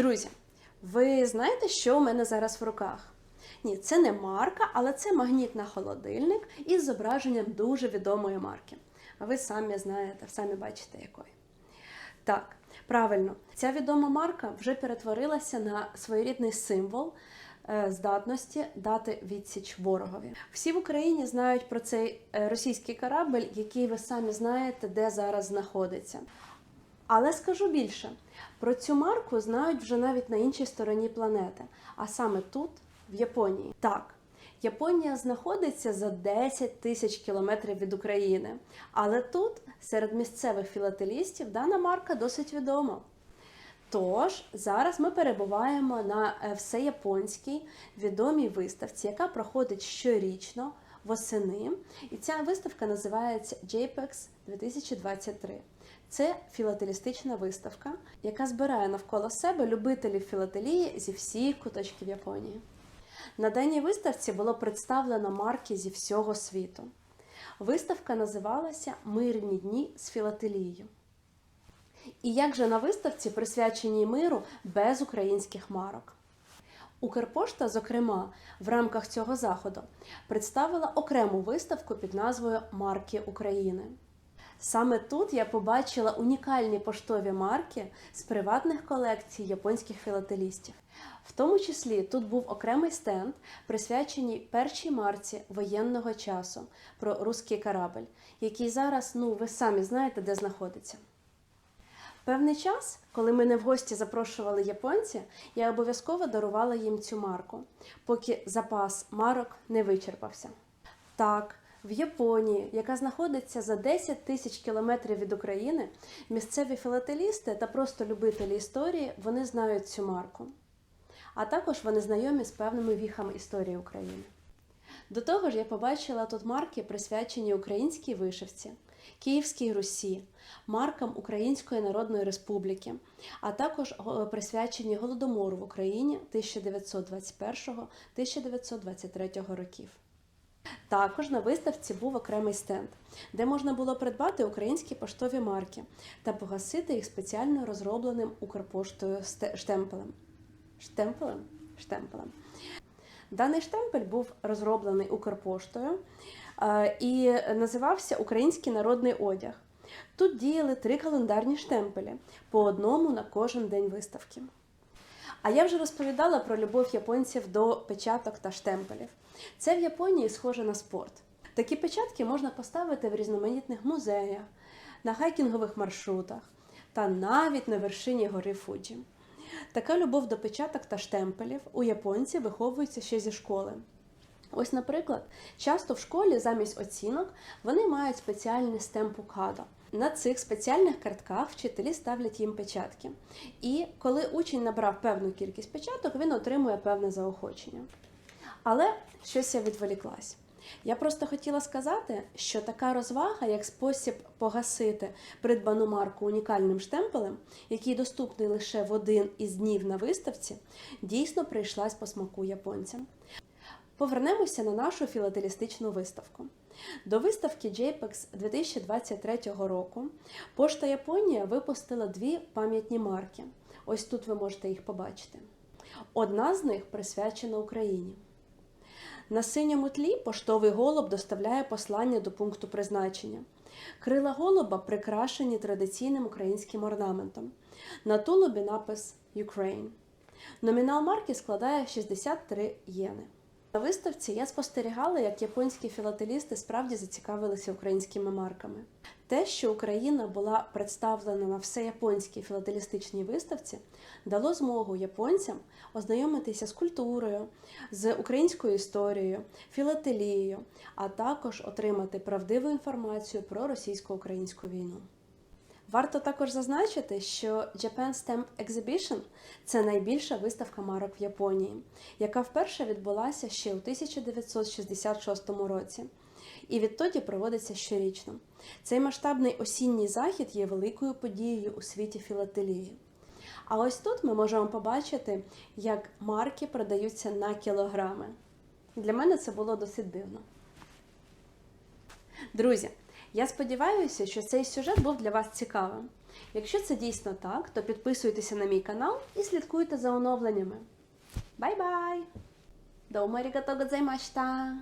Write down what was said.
Друзі, ви знаєте, що у мене зараз в руках? Ні, це не марка, але це магніт на холодильник із зображенням дуже відомої марки. А ви самі знаєте, самі бачите якої. Так, правильно, ця відома марка вже перетворилася на своєрідний символ е, здатності дати відсіч ворогові. Всі в Україні знають про цей е, російський корабль, який ви самі знаєте, де зараз знаходиться. Але скажу більше, про цю марку знають вже навіть на іншій стороні планети, а саме тут, в Японії. Так, Японія знаходиться за 10 тисяч кілометрів від України, але тут, серед місцевих філателістів, дана марка досить відома. Тож зараз ми перебуваємо на е, всеяпонській відомій виставці, яка проходить щорічно восени. І ця виставка називається JPEX 2023. Це філателістична виставка, яка збирає навколо себе любителів філателії зі всіх куточків Японії. На даній виставці було представлено марки зі всього світу. Виставка називалася Мирні дні з філателією. І як же на виставці, присвяченій миру без українських марок? Укрпошта, зокрема, в рамках цього заходу представила окрему виставку під назвою Марки України. Саме тут я побачила унікальні поштові марки з приватних колекцій японських філателістів. В тому числі тут був окремий стенд, присвячений першій марці воєнного часу про руський корабль, який зараз, ну ви самі знаєте, де знаходиться. Певний час, коли мене в гості запрошували японці, я обов'язково дарувала їм цю марку, поки запас марок не вичерпався. Так, в Японії, яка знаходиться за 10 тисяч кілометрів від України, місцеві філателісти та просто любителі історії вони знають цю марку. А також вони знайомі з певними віхами історії України. До того ж, я побачила тут марки, присвячені українській вишивці, Київській Русі, маркам Української Народної Республіки, а також присвячені Голодомору в Україні 1921-1923 років. Також на виставці був окремий стенд, де можна було придбати українські поштові марки та погасити їх спеціально розробленим Укрпоштою штемпелем. Штемпелем? Штемпелем. Даний штемпель був розроблений Укрпоштою е, і називався Український народний одяг. Тут діяли три календарні штемпелі по одному на кожен день виставки. А я вже розповідала про любов японців до печаток та штемпелів. Це в Японії схоже на спорт. Такі печатки можна поставити в різноманітних музеях, на хайкінгових маршрутах та навіть на вершині гори Фуджі. Така любов до печаток та штемпелів у японців виховується ще зі школи. Ось, наприклад, часто в школі замість оцінок вони мають спеціальний стемпу кадо. На цих спеціальних картках вчителі ставлять їм печатки. І коли учень набрав певну кількість печаток, він отримує певне заохочення. Але щось я відволіклась. Я просто хотіла сказати, що така розвага, як спосіб погасити придбану марку унікальним штемпелем, який доступний лише в один із днів на виставці, дійсно прийшлась по смаку японцям. Повернемося на нашу філателістичну виставку. До виставки JPEX 2023 року Пошта Японія випустила дві пам'ятні марки. Ось тут ви можете їх побачити. Одна з них присвячена Україні. На синьому тлі поштовий голуб доставляє послання до пункту призначення. Крила голуба прикрашені традиційним українським орнаментом. На тулубі напис Ukraine. Номінал марки складає 63 єни. На виставці я спостерігала, як японські філателісти справді зацікавилися українськими марками. Те, що Україна була представлена на всеяпонській філателістичній виставці, дало змогу японцям ознайомитися з культурою, з українською історією, філателією, а також отримати правдиву інформацію про російсько-українську війну. Варто також зазначити, що Japan Stamp Exhibition – це найбільша виставка марок в Японії, яка вперше відбулася ще у 1966 році. І відтоді проводиться щорічно. Цей масштабний осінній захід є великою подією у світі філателії. А ось тут ми можемо побачити, як марки продаються на кілограми. Для мене це було досить дивно. Друзі, я сподіваюся, що цей сюжет був для вас цікавим. Якщо це дійсно так, то підписуйтеся на мій канал і слідкуйте за оновленнями. Бай-бай! До арігато годзаймашта!